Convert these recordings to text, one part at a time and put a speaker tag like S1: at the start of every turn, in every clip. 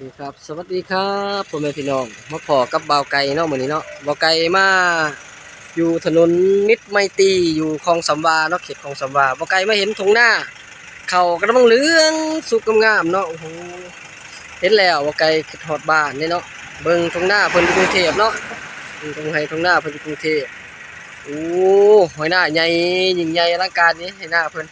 S1: นี่ครับสวัสดีครับพ่อแม่พี่น้องมาขอกับบ่าวไก่เนาะมื้อนี้เนาะบ่าวไก่มาอยู่ถนนมิตรไมตรีอยู่คลองสำวาเนาะเขตคลองสำวาบ่าวไก่มาเห็นทงหน้า เขากำลังเหลืองสุกงามเนาะโอ้โหเห็นแล้วบ่าวไก่คิดฮอดบ้านนี่เนาะเบิ่งทงหน้าเพิ่นกรุงเทพเนาะเบิ่งทงไห้ทงหน้าเพิ่นกรุงเทพโอ้หอยหน้าใหญ่ยิ่งใหญ่อลังการนี่ให้หน้าเพิ่น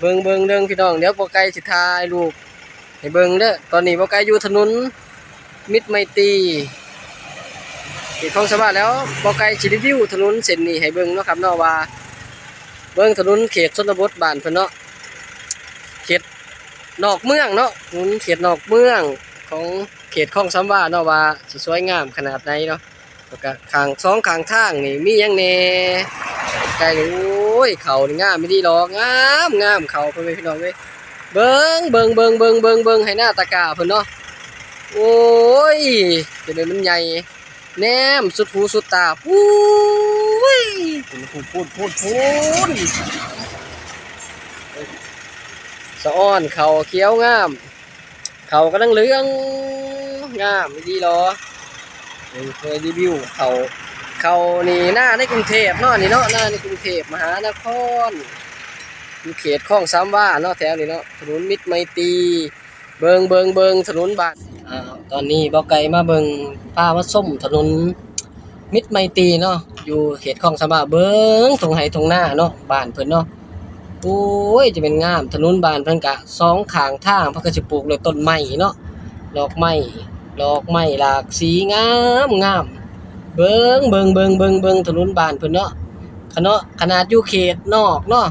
S1: เบิ่งเบิ่งเด้งพี่น้องเดี๋ยวบ่าวไก่สิถ่ายรูป ให้เบิ่งเด้อตอนนี้บ่ไกลอยู่ถนนมิตรไมตรีเขตคลองสะบาแล้วบ่ไกลสิรีวิวถนนเส้นนี้ให้เบิ่งเนาะครับเนาะว่า เบิ่งถนนเขตชนบทบ้านเพิ่นเนาะเขตนอกเมืองเนาะถนนเขตนอกเมืองของเขตคลองสำวาเนาะว่าสิสวยงามขนาดไหนเนาะแล้วก็ข้างสองข้างทางนี่มีหยังแน่ไกลโอ้ยเขานี่งามไม่ดีหรอกงามงามเขาเพิ่นพี่น้องเว้ย เบิงเบิงเบิงเบิงเบิงเบิงให้หน้าตากาเพิ่นเนาะโอ้ยจะได้มันใหญ่แนมสุดหูสุดตาปุ้ยพูดพูดพูดพูดสะอ้อนเขาเขี้ยวงาม เขากำลังเลื้องงามไม่ดีหรอเออเคยรีวิวเขาเขานี่หน้าในกรุงเทพเนาะนี่เนาะหน้าในกรุงเทพมหานคร อยู่เขตคลองสามว่าเนาะแถวนี้เนาะถนนมิตรไมตรีเบิงเบิงเบิงถนนบานอ่าตอนนี้บ่ไกลมาเบิงป้ามาส้มถนนมิตรไมตรีเนาะอยู่เขตคลองสามว่าเบิงตรงไหตรงหน้าเนาะบ้านเพิ่นเนาะโอ้ยจะเป็นงามถนนบานเพิ่นกะสองข้างทางเพิ่นก็สิปลูกด้วยต้นไม้เนาะดอกไม้ดอกไม้หลากสีงามงามเบิงเบิงเบิงเบิงเบิงถนนบานเพิ่นเนาะขนาดขนาดอยู่เขตนอกเนาะ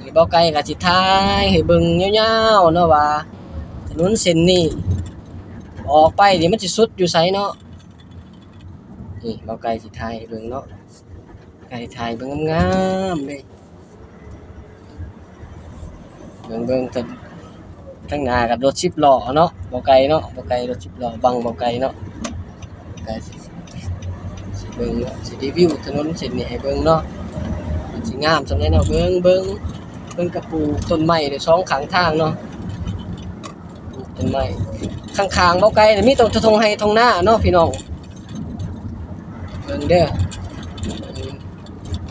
S1: นี่บ่ไกลก็สิทายให้เบิ่งยาวๆเนาะว่าถนนเส้นนี้ออกไปนี่มันสิสุดอยู่ไสเนาะนี่บ่ไกลสิทายเบิ่งเนาะไกลทายเบิ่งงามๆเลยเบิ่งเบิ่งๆแต่ข้งหน้ากับรถ10ล้อเนาะบ่ไกลเนาะบ่ไกลรถ10ล้อบังบ่ไกลเนาะไกลสิสิเบิ่งเนาะสิรีวิวถนนเส้นนี้ให้เบิ่งเนาะสิงามจังไดเนาะเบิ่งเบิ่ง เบิ่งกระปูต้นไม้เด้อสองข้างทางเนาะต้นไม้ข้างๆเบ่ไกลนี่มีตรงทงให้ทงหน้าเนาะพี่น้องเบิ่งเด้อ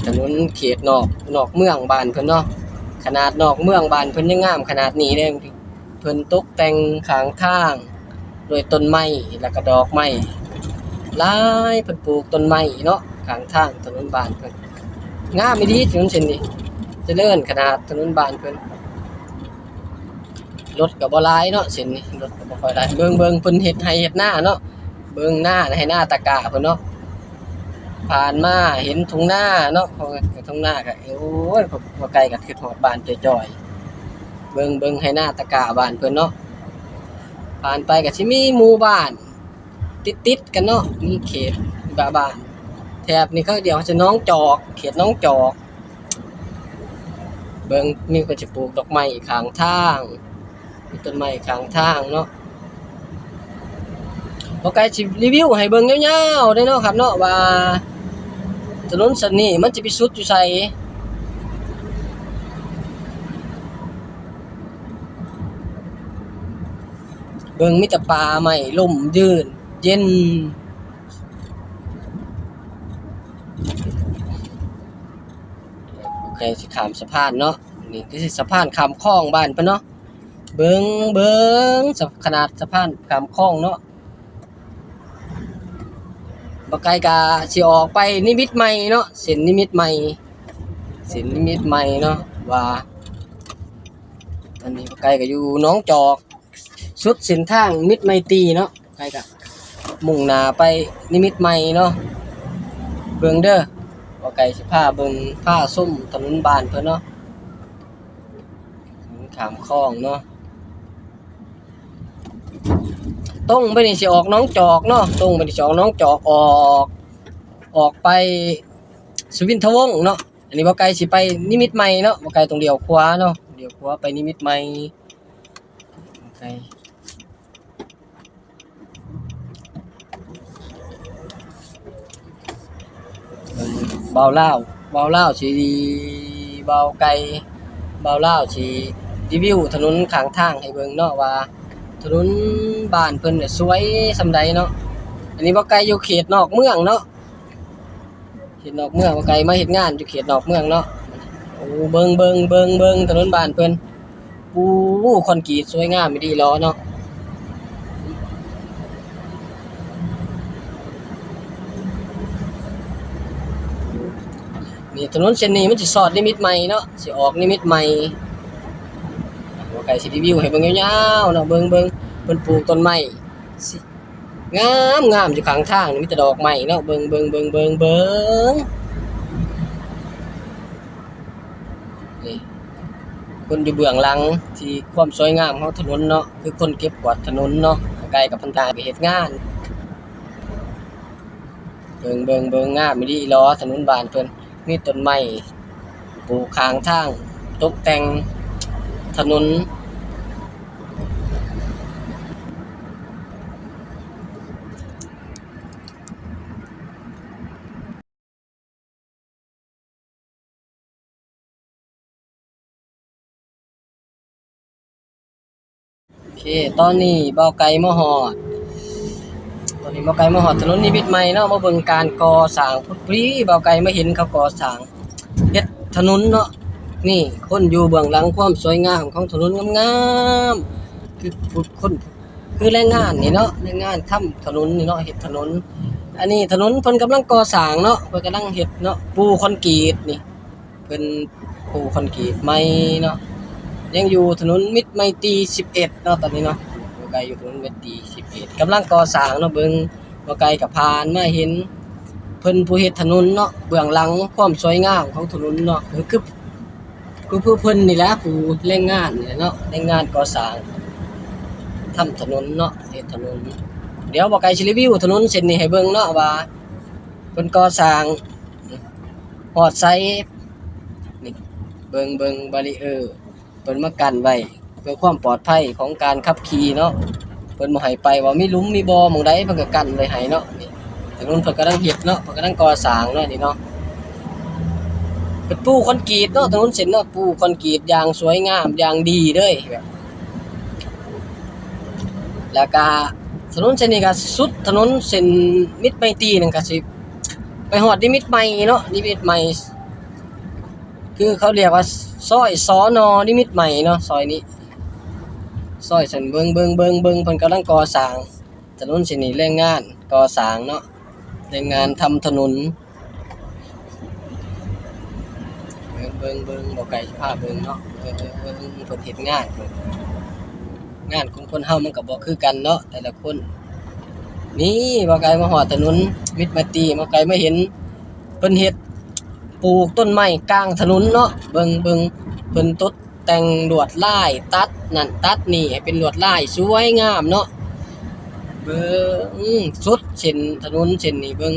S1: ถนนเขตนอกนอกเมืองบ้านเพิ่นเนาะขนาดนอกเมืองบ้านเพิ่นยังงามขนาดนี้เด้เพิ่นตกแต่งข้างทางด้วยต้นไม้แล้วก็ดอกไม้หลายเพิ่นปลูกต้นไม้เนาะข้างทางถนนบ้านเพิ่นงามไม่ดีถนนเส้นนี้ จริญขนาดถนนบานเพิ่นรถก็บ่หลายเนาะเส้นนี้รถก็บ่ค่อยลายเบิ่งเบิ่งเพิ่นเฮ็ดให้เฮ็ดหน้าเนาะเบิ่งหน้าให้หน้าตะกร้าเพิ่นเนาะผ่านมาเห็นทุ่งนาเนาะพอก็ทุ่งนาก็โอ้ยบ่ไกลก็คือฮอดบ้านจ่อยๆเบิ่งเบิ่งให้หน้าตะกร้าบ้านเพิ่นเนาะผ่านไปก็สิมีหมู่บ้าน ติดๆกันเนาะมีเขตบ้าบ้านแถบนี้เขาเดียวจะน้องจอก เขตน้องจอก เบิ่งนี่ก็จะปลูกดอกไม้ข้างทางมีต้นไม้ข้างทางเนาะบ่ไกลสิรีวิวให้เบิ่งยาวๆได้เนาะครับเนาะว่าถนนเส้นนี้มันจะไปสุดอยู่ไสเบิ่งมีแต่ป่าไม้ล่มยืนเย็น โอเคสิขามสะพานเนาะนี่คือสิสะพานขามคลองบ้านเพิ่นเนาะเบิงเบิงขนาดสะพานขามคลองเนาะบ่ไกลกะสิออกไปนิมิตใหม่เนาะเส้นนิมิตใหม่เส้นนิมิตใหม่เนาะว่าตอนนี้บ่ไกลก็อยู่น้องจอกสุดเส้นทางมิตรไมตรีเนาะไกลกะมุ่งหน้าไปนิมิตใหม่เนาะเบิงเด้อ ว่าไก่สิผ้าเบิ่งผ้าส้มถนนบ้านเพิ่นเนาะถนนขามคลองเนาะตรงไปนี่สิออกน้องจอกเนาะตรงไปนี่สิออกน้องจอกออกออกไปสุวินทวงเนาะอันนี้บ่ไกลสิไปนิมิตใหม่เนาะบ่ไกลตรงเดียวขวาเนาะเดียวขวาไปนิมิตใหม่ไก เบาเล่าเบาเล่าวสิเบาไกลเบาเล่าสิรีวิวถนนข้างทางให้เบิ่งเนาะว่า ถนนบ้านเพิ่นเนี่ยสวยสำใดเนาะอันนี้บ่ไกลอยู่เขตนอกเมืองเนาะเขตนอกเมืองบ่ไกลมาเฮ็ดงานอยู่เขตนอกเมืองเนาะโอ้เบิ่งเบิ่งเบิ่งเบิ่งถนนบ้านเพิ่นปูคอนกรีตสวยงามอีดีล้อเนาะ นี่ถนนเส้นนี้มันสิสอดนิมิตใหม่เนาะสิออกนิมิตใหม่ว่าไก่สิรีวิวให้เบิ่งยาวๆเนาะเบิ่งเบิ่งเพิ่นปลูกต้นไม้สิงามงามอยู่ข้างทางนี่มีแต่ดอกไม้เนาะเบิ่งเบิ่งเบิ่งเบิ่งเบิ่งนี่คนอยู่เบื้องหลังที่ความสวยงามของถนนเนาะคือคนเก็บกวาดถนนเนาะไกลกับพันตาไปเฮ็ดงานเบิ่งเบิ่งเบิ่งงามไมีดีล้อถนนบานเพิ่น มีต้นไม้ปลูกข้างทาง ตกแต่งถนนโอเคตอนนี้เบาไก่มาฮอด ตอนนี้เบาไก่มาฮอดถนนนิมิตใหม่เนาะมาเบิ่งการก่อสร้างพุทธปรีเบาไก่มาเห็นเขาก่อสร้างเฮ็ดถนนเนาะนี่คนอยู่เบื้องหลังความสวยงามของถนนงามๆคือผู้คนคือแรงงานนี่เนาะแรงงานทำถนนนี่เนาะเฮ็ดถนน อันนี้ถนนเพิ่นกำลังก่อสร้างเนาะเพิ่นกำลังเฮ็ดเนาะปูคอนกรีตนี่เพิ่นปูคอนกรีตใหม่เนาะยังอยู่ถนนมิตรไมตรี11เนาะตอนนี้เนาะ ไกลอยู่ถนนเวที11กำลังก่อสร้างเนาะเบิ่งบ่ไกลกับผ่านมาเห็น เพิ่นผู้เฮ็ดถนนเนาะเบื้องหลังความสวยงามของถนนเนาะคือคือคือผู้เพิ่นนี่แหละผู้แรงงานนี่เนาะแรงงานก่อสร้างทำถนนเนาะเฮ็ดถนน เดี๋ยวบ่ไกลสิรีวิวถนนเส้นนี้ให้เบิ่งเนาะว่าเพิ่นก่อสร้างฮอดไซนี่เบิ่งเบิ่งบารีเออร์เพิ่นมากันไว้ เพื่อความปลอดภัยของการขับขี่เนาะเพิ่นบ่ให้ไปว่ามีหลุมมีบ่อหม่องใดเพิ่นก็กั้นไว้ให้เนาะนี่ถนนเพิ่นกำลังเฮ็ดเนาะเพิ่นกำลังก่อสร้างเนาะนี่เนาะเป็นปูคอนกรีตเนาะถนนเส้นเนาะปูคอนกรีตอย่างสวยงามอย่างดีเลยแบบแล้วก็ถนนเส้นนี้ก็สุดถนนเส้นมิตรไมตรีนั่นก็สิไปฮอดนิมิตรใหม่เนาะนิมิตรใหม่คือเขาเรียกว่าซอยสอนอนิมิตรใหม่เนาะซอยนี้ ซอยสันเบิงเบิงเบิงเบิงเพิ่นกำลังก่อสร้างถนนส้นนี้แรงงานก่อสร้างเนาะแรงงานทำถนนเบิงเบิงเบิงบ่ไกลภาเบิงเนาะเออเออเออเพิ่นเฮ็ดงานเพิ่นงานของคนเฮามันก็บ่คือกันเนาะแต่ละคน นี่บ่ไกลมาฮอดถนนมิตรมาตีบ่ไกลมาเห็นเพิ่นเฮ็ดปลูกต้นไม้กลางถนนเนาะเบิงเบิงเพิ่นตด แต่งลวดลายตัดนั่นตัดนี่ให้เป็นลวดลายสวยงามเนาะเบิงสุดเส้นถนนเส้นนี้เบิง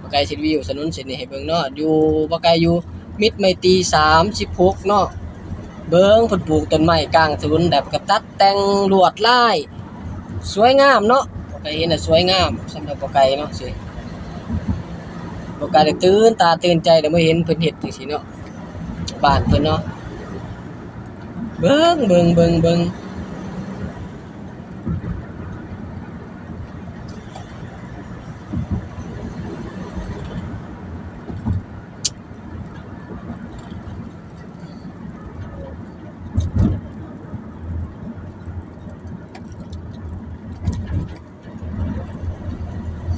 S1: บ่ไกลสิวิวถนนเส้นนี้ให้เบิงเนาะอยู่บ่ไกลอยู่มิตรไมตรี36เนาะเบิงเพิ่นปลูกต้นไม้กลางถนนแบบกับตัดแต่งลวดลายสวยงามเนาะบ่ไกลเห็นน่ะสวยงามสำหรับบ่ไกลเนาะสิโอกาสได้ตื่นตาตื่นใจได้มาเห็นเพิ่นเฮ็ดจังซี่เนาะบ้านเพิ่นเนาะ เบิ่งเบิ่งเบิ่งเบิ่ง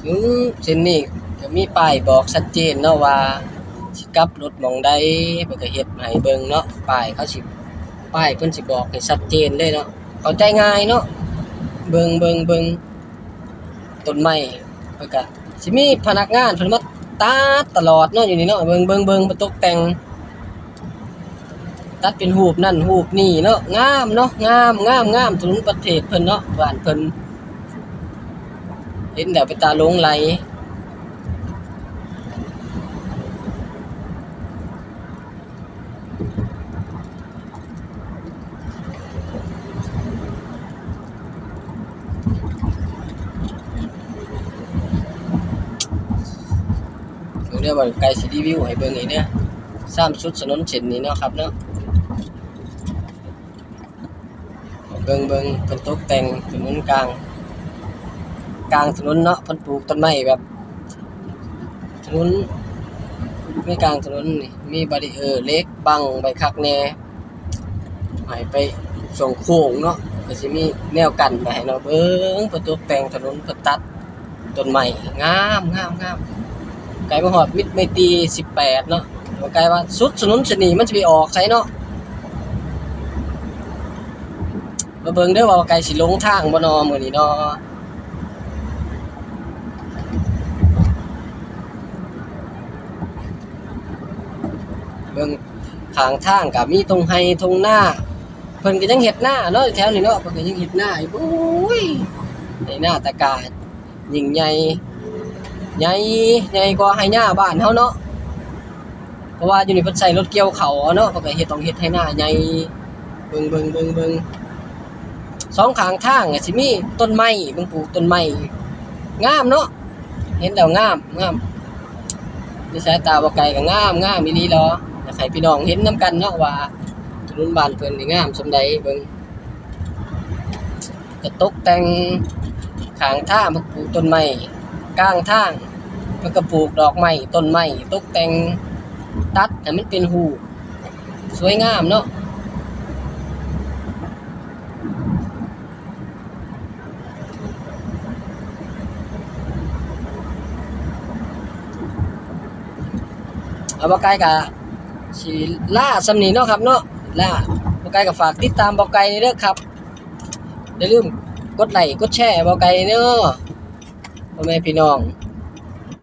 S1: อืมเส้นนี้ก็มีป้ายบอกชัดเจนเนาะว่าสิกลับรถหมองใดเพิ่นก็เฮ็ดให้เบิ่งเนาะป้ายเขาสิ ป้ายเพิ่นสิบอกให้ชัดเจนเลยเนาะเข้าใจง่ายเนาะเบิงเบิงเบิงต้นไม้เพิ่นก็สิมีพนักงานเพิ่นมาตัดตลอดเนาะอยู่นี่เนาะเบิงเบิงเบิงมาตกแต่ง ตัดเป็นรูปนั่นรูปนี่เนาะงามเนาะงามงามงามถนนประเทศเพิ่นเนาะบ้านเพิ่นเห็นแล้วไปตาลงไหล ดี๋ยวยวไกลสิรีวิวให้เบิ่งอีกเด้อซ้ำสุดถนนเส้นนี้เนาะครับเนาะไปบิ่งเบิ่งเพิ่นตกแต่งถนนกลาง กลางถนนเนาะเพิ่นปลูกต้นไม้แบบถนนมีกลางถนนนี่มีบาริเออร์เล็กบังไว้คักแน่ให้ไปส่งโค้งเนาะก็สิมีแนวกันไว้ให้เนาะเบิ่งเพิ่นตกแต่งถนนเพิ่นตัดต้นไม้งามงามงาม ไกลมาฮอดมิตรไมตรี18เนาะไกลว่าสุดถนนสนีมันสิไปออกไสเนาะมาเบิ่งเด้อว่าไกลสิลงทางบ่นอมื้อนี้เนาะเบิ่งข้างทางก็มีตรงไห้ตรงหน้าเพิ่นก็ยังเฮ็ดหน้าเนาะแถวนี้เนาะเพิ่นก็ยังเฮ็ดหน้าอยู่โอ้ยในหน้าตะกายิ่งใหญ่ ใหญ่ใหญ่กว่าไห้หน้าบ้านเฮาเนาะเพราะว่าอยู่นี่เพิ่นใช้รถเกี่ยวเขาเนาะเพิ่นก็เฮ็ดต้องเฮ็ดให้หน้าใหญ่เบิ่งเบิ่งเบิ่งเบิ่งสองข้างทางก็สิมีต้นไม้เบิ่งปลูกต้นไม้งามเนาะเห็นแล้วงามงามในสายตาบ่ไกลก็งามงามอีหลีเหรออยากให้พี่น้องเห็นนํกันเนาะว่าถนนบ้านเพิ่นนี่งามส่ำใดเบิ่งก็ตกแต่งข้างทางเพิ่นปลูกต้นไม้กลางทาง เพิ่นก็ปลูกดอกไม้ต้นไม้ตกแต่งตัดให้มันเป็นหูสวยงามเนาะเอาบ่ไก่กะสิล่าสำนีเนาะครับเนาะล่าบ่ไก่ก็ฝากติดตามบ่ไก่เด้อครับอย่าลืมกดไลค์กดแชร์บ่ไก่เนาะพ่อแม่พี่น้อง